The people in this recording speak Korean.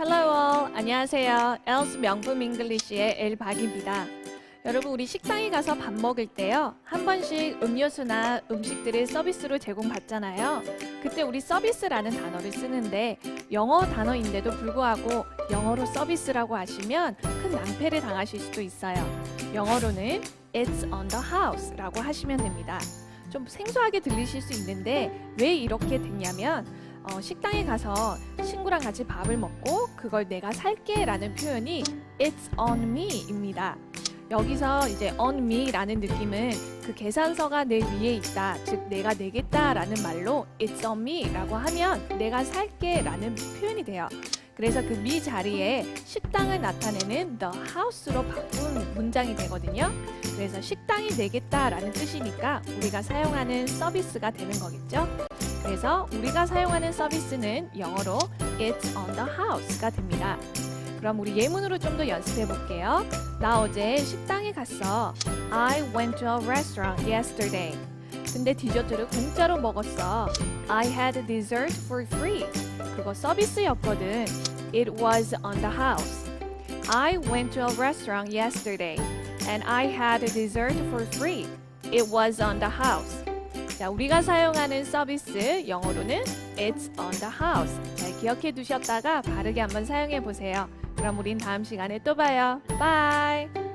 Hello all. 안녕하세요. else 명품 잉글리시의 엘박입니다. 여러분 우리 식당에 가서 밥 먹을 때요. 한 번씩 음료수나 음식들을 서비스로 제공받잖아요. 그때 우리 서비스라는 단어를 쓰는데 영어 단어인데도 불구하고 영어로 서비스라고 하시면 큰 낭패를 당하실 수도 있어요. 영어로는 it's on the house라고 하시면 됩니다. 좀 생소하게 들리실 수 있는데 왜 이렇게 됐냐면 어, 식당에 가서 친구랑 같이 밥을 먹고 그걸 내가 살게라는 표현이 it's on me입니다. 여기서 이제 on me라는 느낌은 그 계산서가 내 위에 있다, 즉 내가 내겠다라는 말로 it's on me라고 하면 내가 살게라는 표현이 돼요. 그래서 그 me 자리에 식당을 나타내는 the house로 바꾼 문장이 되거든요. 그래서 식당이 내겠다라는 뜻이니까 우리가 사용하는 서비스가 되는 거겠죠. 그래서 우리가 사용하는 서비스는 영어로 It's on the house가 됩니다. 그럼 우리 예문으로 좀 더 연습해 볼게요. 나 어제 식당에 갔어. I went to a restaurant yesterday. 근데 디저트를 공짜로 먹었어. I had dessert for free. 그거 서비스였거든. It was on the house. I went to a restaurant yesterday and I had dessert for free. It was on the house. 자, 우리가 사용하는 서비스 영어로는 It's on the house. 잘 기억해 두셨다가 바르게 한번 사용해 보세요. 그럼 우린 다음 시간에 또 봐요. 바이.